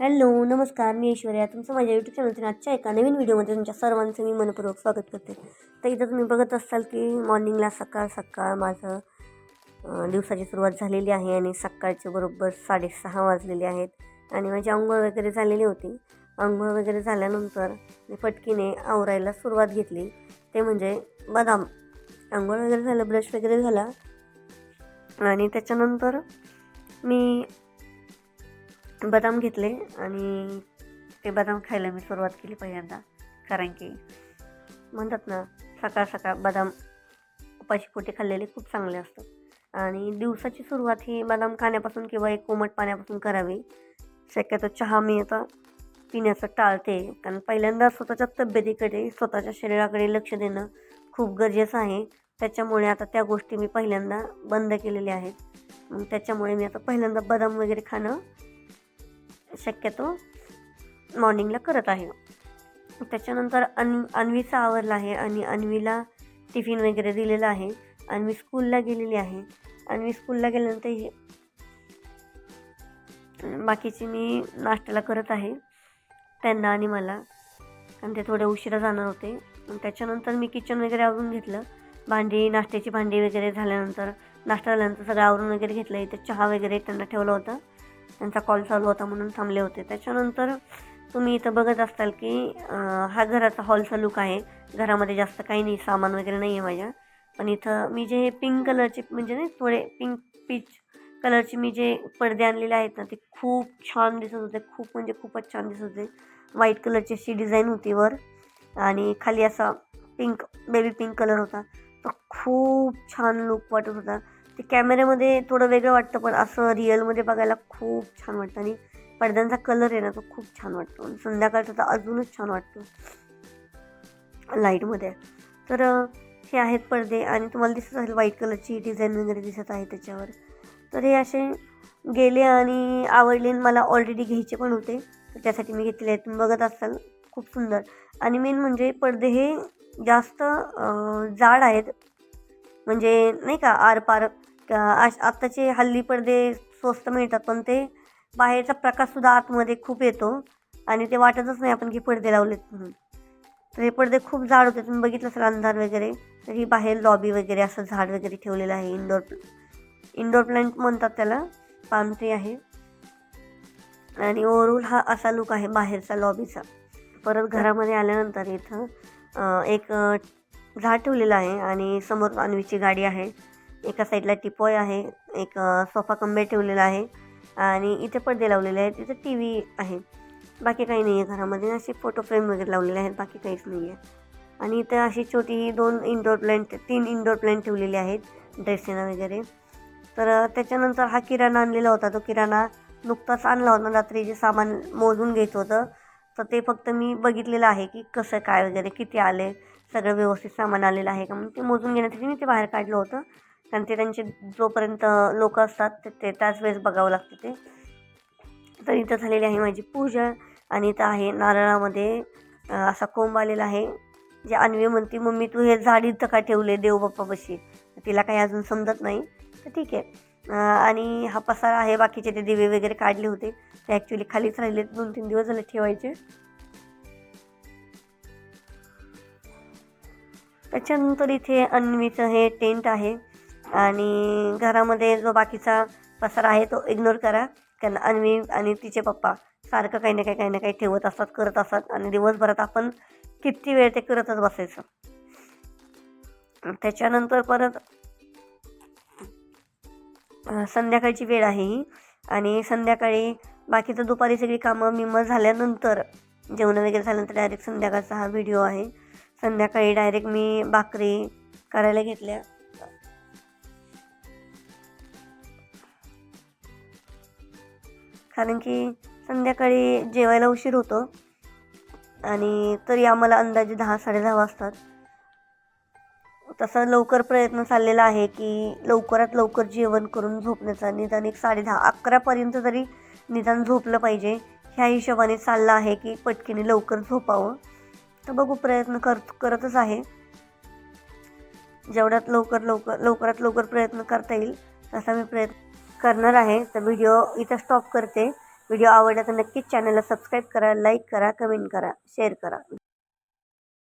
Hello नमस्कार मी ऐश्वर्या. तुमचं माझ्या यूट्यूब चॅनलच्या आजच्या एका नवीन व्हिडिओमध्ये तुमच्या सर्वांचं मी मनपूर्वक स्वागत करते. तर इथं तुम्ही बघत असाल की मॉर्निंगला सकाळ सकाळ माझं दिवसाची सुरुवात झालेली आहे आणि सकाळचे बरोबर साडेसहा वाजलेले आहेत आणि माझी आंघोळ वगैरे झालेली होती. आंघोळ वगैरे झाल्यानंतर मी पटकीने आवरायला सुरुवात घेतली. ते म्हणजे बदाम आंघोळ वगैरे झालं ब्रश वगैरे झाला आणि त्याच्यानंतर मी बदाम घेतले आणि ते बदाम खायला मी सुरुवात केली पहिल्यांदा. कारण की म्हणतात ना सकाळ सकाळ बदाम उपाशी पोटी खाल्लेले खूप चांगले असतात. आणि दिवसाची सुरुवात ही बदाम खाण्यापासून किंवा एक कोमट पाण्यापासून करावी. शक्यतो चहा मी आता पिण्याचं टाळते. कारण पहिल्यांदा स्वतःच्या तब्येतीकडे स्वतःच्या शरीराकडे लक्ष देणं खूप गरजेचं आहे. त्याच्यामुळे आता त्या गोष्टी मी पहिल्यांदा बंद केलेल्या आहेत. मग त्याच्यामुळे मी आता पहिल्यांदा बदाम वगैरे खाणं शक्यतो मॉर्निंगला करत आहे. त्याच्यानंतर अन अन्वीचा आवरला आहे आणि अन्वीला टिफिन वगैरे दिलेला आहे. अन्वी स्कूलला गेलेली आहे. अन्वी स्कूलला गेल्यानंतर हे बाकीची मी नाश्त्याला करत आहे. त्यांना आणि मला. आणि ते थोडे उशिरा जाणार होते. त्याच्यानंतर मी किचन वगैरे आवरून घेतलं. भांडी नाश्त्याची भांडी वगैरे झाल्यानंतर नाश्ता झाल्यानंतर सगळं आवरून वगैरे घेतलं इथे चहा वगैरे त्यांना ठेवला होता. त्यांचा कॉल चालू होता म्हणून थांबले होते. त्याच्यानंतर तुम्ही इथं बघत असताल की हा घराचा हॉलचा लुक आहे. घरामध्ये जास्त काही नाही सामान वगैरे नाही आहे माझ्या. पण इथं मी जे पिंक कलरचे म्हणजे नाही थोडे पिंक पीच कलरचे मी जे पडदे आणलेले आहेत ना ते खूप छान दिसत होते. खूप म्हणजे खूपच छान दिसत होते. व्हाईट कलरची अशी डिझाईन होती वर. आणि खाली असा पिंक बेबी पिंक कलर होता. तो खूप छान लुक वाटत होता. ते कॅमेऱ्यामध्ये थोडं वेगळं वाटतं पण असं रिअलमध्ये बघायला खूप छान वाटतं. आणि पडद्यांचा कलर आहे ना तो खूप छान वाटतो. आणि संध्याकाळचा तर अजूनच छान वाटतो. लाईटमध्ये. तर हे आहेत पडदे आणि तुम्हाला दिसत असेल व्हाईट कलरची डिझाईन वगैरे दिसत आहे त्याच्यावर. तर हे असे गेले आणि आवडले आणि मला ऑलरेडी घ्यायचे पण होते. तर त्यासाठी मी घेतलेले आहेत. तुम्ही बघत असाल खूप सुंदर. आणि मेन म्हणजे पडदे हे जास्त जाड आहेत. म्हणजे नाही का आरपार आत्ताचे हल्ली पडदे स्वस्त मिळतात पण ते बाहेरचा प्रकाशसुद्धा आतमध्ये खूप येतो आणि ते वाटतच नाही आपण की पडदे लावलेत म्हणून. तर हे पडदे खूप जाड होते. तुम्ही बघितलं असेल अंधार वगैरे तर ही बाहेर लॉबी वगैरे असं झाड वगैरे ठेवलेलं आहे इंडोर इंडोर प्लांट म्हणतात त्याला पाम ट्री आहे. आणि ओव्हरऑल हा असा लुक आहे बाहेरचा लॉबीचा परत घरामध्ये आल्यानंतर इथं एक झाड ठेवलेलं आहे आणि समोर अन्वीची गाडी आहे. एका साईडला टिपॉय आहे एक सोफा कंबे ठेवलेला आहे आणि इथे पडदे लावलेले आहेत इथे टी व्ही आहे. बाकी काही नाही आहे घरामध्ये असे फोटो फ्रेम वगैरे लावलेले आहेत बाकी काहीच नाही आहे आणि इथं अशी छोटी दोन इंडोर प्लॅन्ट तीन इंडोर प्लॅन्ट ठेवलेले आहेत ड्रेसिना वगैरे. तर त्याच्यानंतर हा किराणा आणलेला होता तो किराणा नुकताच आणला होता रात्री जे सामान मोजून घ्यायचं होतं तर ते फक्त मी बघितलेलं आहे की कसं काय वगैरे किती आले सगळं व्यवस्थित सामान आलेलं आहे का? म्हणून ते मोजून घेण्यासाठी मी ते बाहेर काढलं होतं. कारण ते त्यांचे जोपर्यंत लोक असतात ते ते त्याच वेळेस बघावं लागते ते. तर इथं झालेली आहे माझी पूजा आणि इथं आहे नारळामध्ये असा कोंब आलेला आहे. जे अन्वी म्हणते मम्मी तू हे झाड इथं का ठेवले देवबाप्पापाशी? तिला काही अजून समजत नाही. तर ठीक आहे. आणि हा पसारा आहे बाकीचे ते दिवे वगैरे काढले होते. ते ॲक्च्युली खालीच राहिले दोन तीन दिवस झाले ठेवायचे. त्याच्यानंतर इथे अन्वीचं हे टेंट आहे. आणि घरामध्ये जो बाकीचा पसारा आहे तो इग्नोर करा. कारण अन्वी आणि तिचे पप्पा सारखं काही ना काही काही ना काही ठेवत असतात करत असतात आणि दिवसभरात आपण किती वेळ ते करतच बसायचं. त्याच्यानंतर परत संध्याकाळची वेळ आहे ही. आणि संध्याकाळी बाकीचं दुपारी सगळी कामं मिमं झाल्यानंतर जेवण वगैरे झाल्यानंतर डायरेक्ट संध्याकाळचा हा व्हिडिओ आहे. संध्याकाळी डायरेक्ट मी भाकरी करायला घेतल्या. कारण की संध्याकाळी जेवायला उशीर होतो. आणि तरी आम्हाला अंदाजे दहा साडेदहा वाजतात. तसा लवकर प्रयत्न चाललेला आहे की लवकरात लवकर जेवण करून झोपण्याचा निदान एक साडेदहा अकरापर्यंत तरी निदान झोपलं पाहिजे. ह्या हिशोबाने चाललं आहे की पटकीने लवकर झोपावं. तर बघू प्रयत्न कर करतच आहे. जेवढ्यात लवकर लवकर लवकरात लवकर प्रयत्न करता येईल तसा मी प्रयत्न करणार आहे तर व्हिडिओ इथं स्टॉप करते. व्हिडिओ आवडला तर नक्कीच चॅनलला सबस्क्राईब करा लाईक करा कमेंट करा शेअर करा.